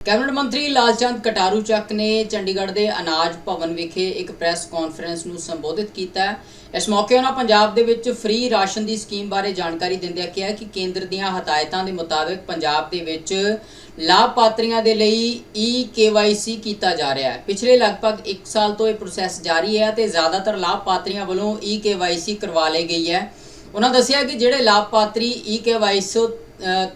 Cabinet ਮੰਤਰੀ ਲਾਲਚੰਦ ਕਟਾਰੂ ਚੱਕ ਨੇ ਚੰਡੀਗੜ੍ਹ ਦੇ ਅਨਾਜ ਭਵਨ ਵਿਖੇ ਇੱਕ ਪ੍ਰੈਸ ਕਾਨਫਰੰਸ ਨੂੰ ਸੰਬੋਧਿਤ ਕੀਤਾ ਇਸ ਮੌਕੇ ਉਹਨਾਂ ਪੰਜਾਬ ਦੇ ਵਿੱਚ ਫ੍ਰੀ ਰਾਸ਼ਨ ਦੀ ਸਕੀਮ ਬਾਰੇ ਜਾਣਕਾਰੀ ਦਿੰਦਿਆਂ ਕਿਹਾ ਕਿ ਕੇਂਦਰ ਦੀਆਂ ਹਦਾਇਤਾਂ ਦੇ ਮੁਤਾਬਕ ਪੰਜਾਬ ਦੇ ਵਿੱਚ ਲਾਭਪਾਤਰੀਆਂ ਦੇ ਲਈ ਈ ਕੇਵਾਈਸੀ ਕੀਤਾ ਜਾ ਰਿਹਾ ਹੈ। ਪਿਛਲੇ ਲਗਭਗ 1 ਸਾਲ ਤੋਂ ਇਹ ਪ੍ਰੋਸੈਸ ਜਾਰੀ ਹੈ ਤੇ ਜ਼ਿਆਦਾਤਰ ਲਾਭਪਾਤਰੀਆਂ ਵੱਲੋਂ ਈ ਕੇਵਾਈਸੀ ਕਰਵਾ ਲਈ ਗਈ ਹੈ। ਉਹਨਾਂ ਦੱਸਿਆ ਕਿ ਜਿਹੜੇ ਲਾਭਪਾਤਰੀ ਈ ਕੇਵਾਈਸੀ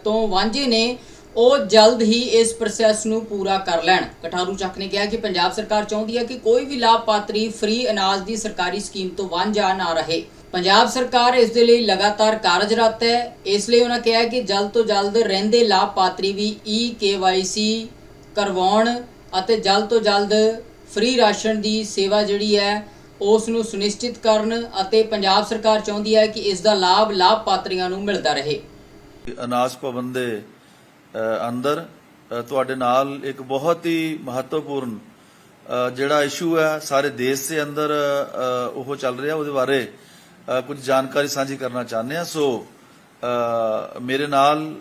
ਤੋਂ ਵਾਂਝੇ ਨੇ ਉਹ ਜਲਦ ਹੀ ਇਸ ਪ੍ਰੋਸੈਸ ਨੂੰ ਪੂਰਾ ਕਰ ਲੈਣ। ਕਟਾਰੂ ਚੱਕ ਨੇ ਕਿਹਾ ਕਿ ਪੰਜਾਬ ਸਰਕਾਰ ਚਾਹੁੰਦੀ ਹੈ ਕਿ ਕੋਈ ਵੀ ਲਾਭਪਾਤਰੀ ਫ੍ਰੀ ਅਨਾਜ ਦੀ ਸਰਕਾਰੀ ਸਕੀਮ ਤੋਂ ਵਾਂਝਾ ਨਾ ਰਹੇ। ਪੰਜਾਬ ਸਰਕਾਰ ਇਸ ਦੇ ਲਈ ਲਗਾਤਾਰ ਕਾਰਜਰਤ ਹੈ। ਇਸ ਲਈ ਉਹਨਾਂ ਕਿਹਾ ਕਿ ਜਲਦ ਤੋਂ ਜਲਦ ਰਹਿੰਦੇ ਲਾਭਪਾਤਰੀ ਵੀ ਈ ਕੇਵਾਈਸੀ ਕਰਵਾਉਣ ਅਤੇ ਜਲਦ ਤੋਂ ਜਲਦ ਫ੍ਰੀ ਰਾਸ਼ਨ ਦੀ ਸੇਵਾ ਜਿਹੜੀ ਹੈ, ਉਸ ਨੂੰ ਸੁਨਿਸ਼ਚਿਤ ਕਰਨ ਅਤੇ ਪੰਜਾਬ ਸਰਕਾਰ ਚਾਹੁੰਦੀ ਹੈ ਕਿ ਇਸ ਦਾ ਲਾਭ ਲਾਭਪਾਤਰੀਆਂ ਨੂੰ ਮਿਲਦਾ ਰਹੇ। ਅਨਾਜ ਭਵਨ ਅੰਦਰ ਅ, ਤੁਹਾਡੇ ਨਾਲ ਇੱਕ ਬਹੁਤ ਹੀ ਮਹੱਤਵਪੂਰਨ ਅ, ਜਿਹੜਾ ਇਸ਼ੂ ਹੈ ਸਾਰੇ ਦੇਸ਼ ਦੇ ਅੰਦਰ ਅ, ਉਹ ਚੱਲ ਰਿਹਾ ਉਹਦੇ ਬਾਰੇ ਅ, ਕੁਝ ਜਾਣਕਾਰੀ ਸਾਂਝੀ ਕਰਨਾ ਚਾਹੁੰਦੇ ਹਾਂ ਸੋ ਅ, ਮੇਰੇ ਨਾਲ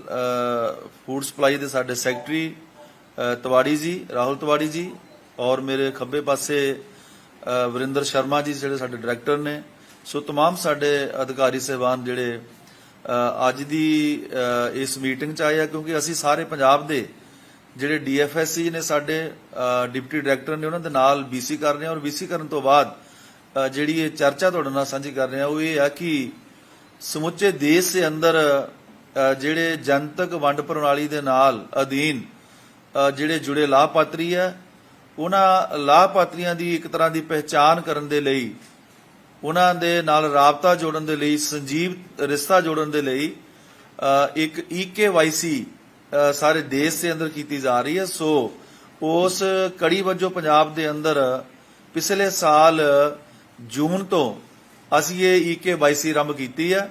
ਫੂਡ ਸਪਲਾਈ ਦੇ ਸਾਡੇ ਸੈਕਟਰੀ ਅ, ਤਵਾੜੀ ਜੀ ਰਾਹੁਲ ਤਵਾੜੀ ਜੀ ਔਰ ਮੇਰੇ ਖੱਬੇ ਪਾਸੇ ਅ, ਵਰਿੰਦਰ ਸ਼ਰਮਾ ਜੀ ਜਿਹੜੇ ਸਾਡੇ ਡਾਇਰੈਕਟਰ ਨੇ ਸੋ तमाम ਸਾਡੇ ਅਧਿਕਾਰੀ ਸਹਿਬਾਨ ਜਿਹੜੇ ਅ, ਅੱਜ ਦੀ ਇਸ ਮੀਟਿੰਗ ਚ ਆਏ ਆ ਕਿਉਂਕਿ ਅਸੀਂ ਸਾਰੇ ਪੰਜਾਬ ਦੇ ਜਿਹੜੇ ਡੀਐਫਐਸਸੀ ਨੇ ਸਾਡੇ ਡਿਪਟੀ ਡਾਇਰੈਕਟਰ ਨੇ ਉਹਨਾਂ ਦੇ ਨਾਲ ਬੀਸੀ ਕਰ ਰਹੇ ਆ ਔਰ ਬੀਸੀ ਕਰਨ ਤੋਂ ਬਾਅਦ ਜਿਹੜੀ ਇਹ ਚਰਚਾ ਤੁਹਾਡੇ ਨਾਲ ਸਾਂਝੀ ਕਰ ਰਹੇ ਆ ਉਹ ਇਹ ਆ ਕਿ ਸਮੁੱਚੇ ਦੇਸ਼ ਦੇ ਅੰਦਰ ਜਿਹੜੇ ਜਨਤਕ ਵੰਡ ਪ੍ਰਣਾਲੀ ਦੇ ਨਾਲ ਅਧੀਨ ਜਿਹੜੇ ਜੁੜੇ ਲਾਭਪਾਤਰੀ ਹੈ ਉਹਨਾਂ ਲਾਭਪਾਤਰੀਆਂ ਦੀ ਇੱਕ ਤਰ੍ਹਾਂ ਦੀ ਪਹਿਚਾਨ ਕਰਨ ਦੇ ਲਈ ਉਹਨਾਂ ਦੇ ਨਾਲ ਰਾਬਤਾ ਜੋੜਨ ਦੇ ਲਈ ਸੰਜੀਵ ਰਿਸ਼ਤਾ ਜੋੜਨ ਦੇ ਲਈ ਅ, ਇੱਕ ਈਕੇਵਾਈਸੀ ਸਾਰੇ ਦੇਸ਼ ਦੇ ਅੰਦਰ ਕੀਤੀ ਜਾ ਰਹੀ ਹੈ। ਸੋ ਉਸ ਕੜੀ ਵਜੋਂ ਪੰਜਾਬ ਦੇ ਅੰਦਰ ਪਿਛਲੇ ਸਾਲ ਜੂਨ ਤੋਂ ਅਸੀਂ ਇਹ ਈਕੇਵਾਈਸੀ ਆਰੰਭ ਕੀਤੀ ਹੈ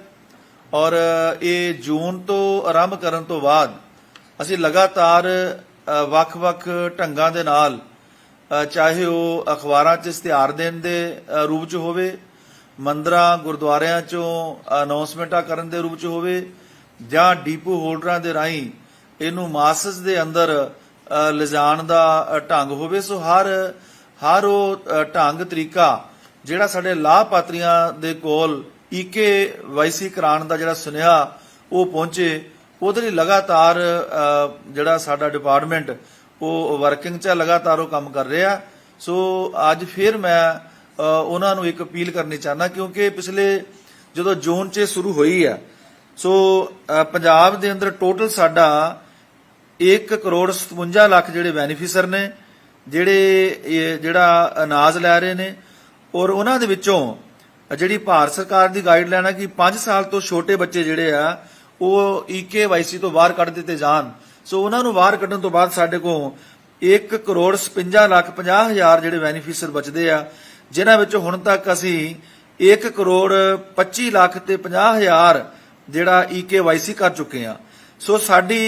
ਔਰ ਇਹ ਜੂਨ ਤੋਂ ਆਰੰਭ ਕਰਨ ਤੋਂ ਬਾਅਦ ਅਸੀਂ ਲਗਾਤਾਰ ਵੱਖ-ਵੱਖ ਢੰਗਾਂ ਦੇ ਨਾਲ ਚਾਹੇ ਉਹ ਅਖਬਾਰਾਂ 'ਚ ਇਸ਼ਤਿਹਾਰ ਦੇਣ ਦੇ ਰੂਪ 'ਚ ਹੋਵੇ ਮੰਦਰਾਂ ਗੁਰਦੁਆਰਿਆਂ 'ਚੋਂ ਅਨਾਉਂਸਮੈਂਟਾਂ ਕਰਨ ਦੇ ਰੂਪ 'ਚ ਹੋਵੇ ਜਾਂ ਡੀਪੂ ਹੋਲਡਰਾਂ ਦੇ ਰਾਹੀਂ ਇਹਨੂੰ ਮਾਸਸ ਦੇ ਅੰਦਰ ਲਿਜਾਣ ਦਾ ਢੰਗ ਹੋਵੇ ਸੋ ਹਰ ਹਰ ਉਹ ਢੰਗ ਤਰੀਕਾ ਜਿਹੜਾ ਸਾਡੇ ਲਾਭਪਾਤਰੀਆਂ ਦੇ ਕੋਲ ਈਕੇ ਵਾਈਸੀ ਕਰਾਉਣ ਦਾ ਜਿਹੜਾ ਸੁਨੇਹਾ ਉਹ ਪਹੁੰਚੇ ਉਹਦੇ ਲਈ ਲਗਾਤਾਰ ਜਿਹੜਾ ਸਾਡਾ ਡਿਪਾਰਟਮੈਂਟ ਉਹ ਵਰਕਿੰਗ 'ਚ ਹੈ, ਲਗਾਤਾਰ ਉਹ ਕੰਮ ਕਰ ਰਿਹਾ। ਸੋ ਅੱਜ ਫਿਰ ਮੈਂ ਉਹਨਾਂ ਨੂੰ ਇੱਕ ਅਪੀਲ ਕਰਨੀ ਚਾਹਨਾ ਕਿਉਂਕਿ ਪਿਛਲੇ ਜਦੋਂ ਜੂਨ 'ਚ ਇਹ ਸ਼ੁਰੂ ਹੋਈ ਆ, ਸੋ ਪੰਜਾਬ ਦੇ ਅੰਦਰ ਟੋਟਲ ਸਾਡਾ 1 ਕਰੋੜ 57 ਲੱਖ ਜਿਹੜੇ ਬੈਨੀਫੀਸ਼ਰ ਨੇ, ਜਿਹੜੇ ਜਿਹੜਾ ਅਨਾਜ ਲੈ ਰਹੇ ਨੇ, ਔਰ ਉਹਨਾਂ ਦੇ ਵਿੱਚੋਂ ਜਿਹੜੀ ਭਾਰਤ ਸਰਕਾਰ ਦੀ ਗਾਈਡਲਾਈਨ ਹੈ ਕਿ 5 ਸਾਲ ਤੋਂ ਛੋਟੇ ਬੱਚੇ ਜਿਹੜੇ ਆ, ਉਹ ਈਕੇਵਾਈਸੀ ਤੋਂ ਬਾਹਰ ਕੱਢ ਦਿੱਤੇ ਜਾਣ। ਸੋ ਉਹਨਾਂ ਨੂੰ ਬਾਹਰ ਕੱਢਣ ਤੋਂ ਬਾਅਦ ਸਾਡੇ ਕੋਲ 1 ਕਰੋੜ 56 ਲੱਖ 50 ਹਜ਼ਾਰ ਜਿਹੜੇ ਬੈਨੀਫੀਸ਼ੀਅਰ ਬਚਦੇ ਆ ਜਿਨ੍ਹਾਂ ਵਿੱਚ ਹੁਣ ਤੱਕ ਅਸੀਂ 1 ਕਰੋੜ 25 ਲੱਖ ਤੇ 50 ਹਜ਼ਾਰ ਜਿਹੜਾ ਈਕੇਵਾਈਸੀ ਕਰ ਚੁੱਕੇ ਆ ਸੋ ਸਾਡੀ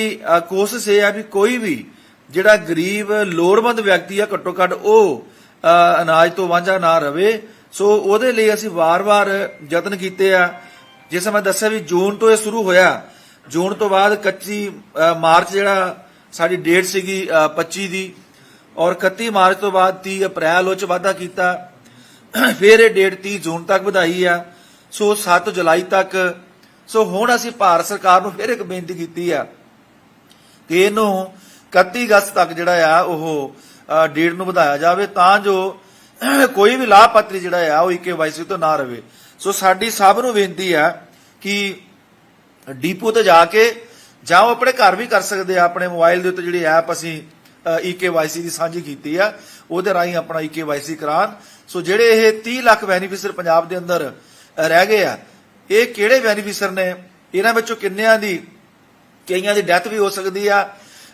ਕੋਸ਼ਿਸ਼ ਇਹ ਆ ਵੀ ਕੋਈ ਵੀ ਜਿਹੜਾ ਗਰੀਬ ਲੋੜਵੰਦ ਵਿਅਕਤੀ ਆ ਘੱਟੋ ਘੱਟ ਉਹ ਅਨਾਜ ਤੋਂ ਵਾਂਝਾ ਨਾ ਰਵੇ। ਸੋ ਉਹਦੇ ਲਈ ਅਸੀਂ ਵਾਰ-ਵਾਰ ਯਤਨ ਕੀਤੇ ਆ। ਜਿਸ ਮੈਂ ਦੱਸਿਆ ਵੀ ਜੂਨ ਤੋਂ ਇਹ ਸ਼ੁਰੂ ਹੋਇਆ। ਜੂਨ ਤੋਂ ਬਾਅਦ ਕੱਚੀ ਅ, ਮਾਰਚ ਜਿਹੜਾ ਸਾਡੀ ਡੇਟ ਸੀਗੀ ਅ, 25 ਦੀ। ਔਰ 31 ਮਾਰਚ ਤੋਂ ਬਾਅਦ 30 ਅਪ੍ਰੈਲ ਉਹ ਚ ਵਾਧਾ ਕੀਤਾ। ਫਿਰ ਇਹ ਡੇਟ 30 ਜੂਨ ਤੱਕ ਵਧਾਈ ਆ। ਸੋ 7 ਜੁਲਾਈ ਤੱਕ, ਸੋ ਹੁਣ ਅਸੀਂ ਭਾਰਤ ਸਰਕਾਰ ਨੂੰ ਫਿਰ ਇੱਕ ਬੇਨਤੀ ਕੀਤੀ ਆ ਕਿ ਇਹਨੂੰ 31 ਅਗਸਤ ਤੱਕ ਜਿਹੜਾ ਆ, ਉਹ ਡੇਟ ਨੂੰ ਵਧਾਇਆ ਜਾਵੇ ਤਾਂ ਜੋ ਕੋਈ ਵੀ ਲਾਭਪਾਤਰੀ ਜਿਹੜਾ ਆ, ਉਹ ਕੇਵਾਈਸੀ ਤੋਂ ਨਾ ਰਵੇ। ਸੋ ਸਾਡੀ ਸਭ ਨੂੰ ਬੇਨਤੀ ਆ ਕਿ ਡੀਪੋ ਤੇ ਜਾ ਕੇ ਜਾਂ ਉਹ ਆਪਣੇ ਘਰ ਵੀ ਕਰ ਸਕਦੇ ਆ, ਆਪਣੇ ਮੋਬਾਈਲ ਦੇ ਉੱਤੇ ਜਿਹੜੀ ਐਪ ਅਸੀਂ ਈਕੇਵਾਈਸੀ ਦੀ ਸਾਂਝੀ ਕੀਤੀ ਆ, ਉਹਦੇ ਰਾਹੀਂ ਆਪਣਾ ਈਕੇਵਾਈਸੀ ਕਰਾਉਣ। ਸੋ ਜਿਹੜੇ ਇਹ 30 ਲੱਖ ਬੈਨੀਫੀਸ਼ੀਅਰ ਪੰਜਾਬ ਦੇ ਅੰਦਰ ਰਹਿ ਗਏ ਆ, ਇਹ ਕਿਹੜੇ ਬੈਨੀਫੀਸ਼ੀਅਰ ਨੇ? ਇਹਨਾਂ ਵਿੱਚੋਂ ਕਿੰਨਿਆਂ ਦੀ, ਕਈਆਂ ਦੀ ਡੈਥ ਵੀ ਹੋ ਸਕਦੀ ਆ,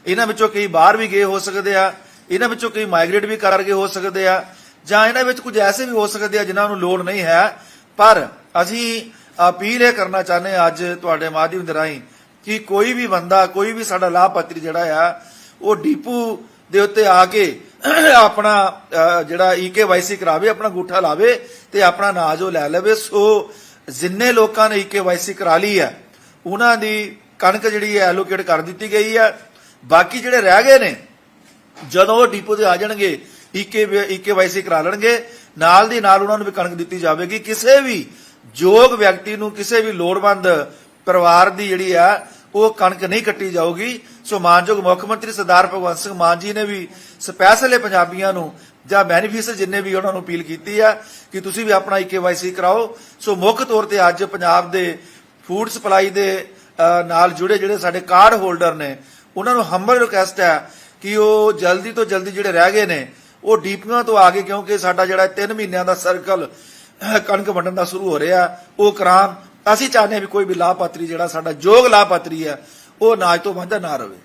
ਇਹਨਾਂ ਵਿੱਚੋਂ ਕਈ ਬਾਹਰ ਵੀ ਗਏ ਹੋ ਸਕਦੇ ਆ, ਇਹਨਾਂ ਵਿੱਚੋਂ ਕਈ ਮਾਈਗ੍ਰੇਟ ਵੀ ਕਰ ਗਏ ਹੋ ਸਕਦੇ ਆ, ਜਾਂ ਇਹਨਾਂ ਵਿੱਚ ਕੁਝ ਐਸੇ ਵੀ ਹੋ ਸਕਦੇ ਆ ਜਿਨ੍ਹਾਂ ਨੂੰ ਲੋੜ ਨਹੀਂ ਹੈ। ਪਰ ਅਸੀਂ ਅਪੀਲ ਇਹ ਕਰਨਾ ਚਾਹੁੰਦੇ ਹਾਂ ਅੱਜ ਤੁਹਾਡੇ ਮਾਧਿਅਮ ਦੇ ਰਾਹੀਂ ਕਿ ਕੋਈ ਵੀ ਬੰਦਾ, ਕੋਈ ਵੀ ਸਾਡਾ ਲਾਭਪਾਤਰੀ ਜਿਹੜਾ ਆ ਉਹ ਡੀਪੂ ਦੇ ਉੱਤੇ ਆ ਕੇ ਆਪਣਾ ਅ, ਜਿਹੜਾ ਈਕੇਵਾਈਸੀ ਕਰਾਵੇ ਆਪਣਾ ਗੂਠਾ ਲਾਵੇ ਤੇ ਆਪਣਾ ਅਨਾਜ ਉਹ ਲੈ ਲਵੇ। ਸੋ ਜਿੰਨੇ ਲੋਕਾਂ ਨੇ ਈਕੇਵਾਈਸੀ ਕਰਾ ਲਈ ਹੈ ਉਹਨਾਂ ਦੀ ਕਣਕ ਜਿਹੜੀ ਹੈ ਐਲੋਕੇਟ ਕਰ ਦਿੱਤੀ ਗਈ ਹੈ। ਬਾਕੀ ਜਿਹੜੇ ਰਹਿ ਗਏ ਨੇ ਜਦੋਂ ਉਹ ਡੀਪੋ ਤੇ ਆ ਜਾਣਗੇ ਈਕੇ ਈਕੇ ਵਾਈਸੀ ਕਰਾ ਲੈਣਗੇ ਨਾਲ ਦੀ ਨਾਲ ਉਹਨਾਂ ਨੂੰ ਵੀ ਕਣਕ ਦਿੱਤੀ ਜਾਵੇਗੀ। ਕਿਸੇ ਵੀ ਯੋਗ ਵਿਅਕਤੀ ਨੂੰ ਕਿਸੇ ਵੀ ਲੋੜਵੰਦ ਪਰਿਵਾਰ ਦੀ ਜਿਹੜੀ ਆ ਉਹ ਕਣਕ ਨਹੀਂ ਕੱਟੀ ਜਾਊਗੀ। ਸੋ ਮਾਨਯੋਗ ਮੁੱਖ ਮੰਤਰੀ ਸਰਦਾਰ ਭਗਵੰਤ ਸਿੰਘ ਮਾਨ ਜੀ ਨੇ ਵੀ ਸਪੈਸ਼ਲ ਪੰਜਾਬੀਆਂ ਨੂੰ ਜਾਂ ਬੈਨੀਫਿਸ਼ਰ ਜਿੰਨੇ ਵੀ ਉਹਨਾਂ ਨੂੰ ਅਪੀਲ ਕੀਤੀ ਆ ਕਿ ਤੁਸੀਂ ਵੀ ਆਪਣਾ ਈਕੇਵਾਈਸੀ ਕਰਾਓ। ਸੋ ਮੁੱਖ ਤੌਰ ਤੇ ਅੱਜ ਪੰਜਾਬ ਦੇ ਫੂਡ ਸਪਲਾਈ ਦੇ ਨਾਲ ਜੁੜੇ ਜਿਹੜੇ ਸਾਡੇ ਕਾਰਡ ਹੋਲਡਰ ਨੇ, ਉਹਨਾਂ ਨੂੰ ਹੰਬਲ ਰਿਕੁਐਸਟ ਹੈ ਕਿ ਉਹ ਜਲਦੀ ਤੋਂ ਜਲਦੀ ਜਿਹੜੇ ਰਹਿ ਗਏ ਨੇ, ਉਹ ਡੀਪੀਆਂ ਤੋਂ ਆ ਕੇ ਕਿਉਂਕਿ ਸਾਡਾ ਜਿਹੜਾ 3 ਮਹੀਨਿਆਂ ਦਾ ਸਰਕਲ ਕਣਕ ਵੰਡਣ ਦਾ ਸ਼ੁਰੂ ਹੋ ਰਿਹਾ, ਉਹ ਕਰਾਨ ਅਸੀਂ ਚਾਹੁੰਦੇ ਹਾਂ ਵੀ ਕੋਈ ਵੀ ਲਾਭਪਾਤਰੀ ਜਿਹੜਾ ਸਾਡਾ ਯੋਗ ਲਾਭਪਾਤਰੀ ਹੈ, ਉਹ ਅਨਾਜ ਤੋਂ ਵਾਂਝਾ ਨਾ ਰਵੇ।